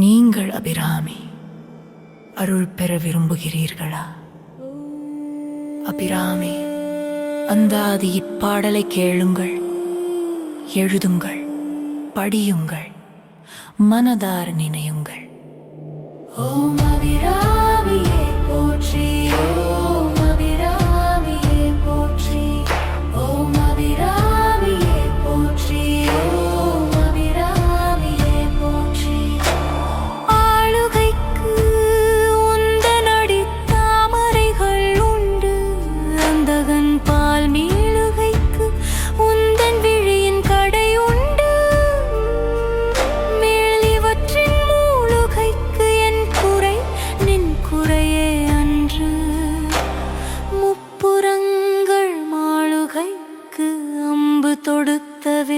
நீங்கள் அபிராமி அருள் பெற விரும்புகிறீர்களா? அபிராமி அந்தாதி இப்பாடலை கேளுங்கள் எழுதுங்கள் படியுங்கள் மனதார நினையுங்கள். ஓம் அபிராமி நீளுகைக்கு உந்தன் விழியின் கடை உண்டு. மேல் இவற்றின் மூலுகைக்கு என் குறை நின் குறையே அன்று. தொடுத்தவே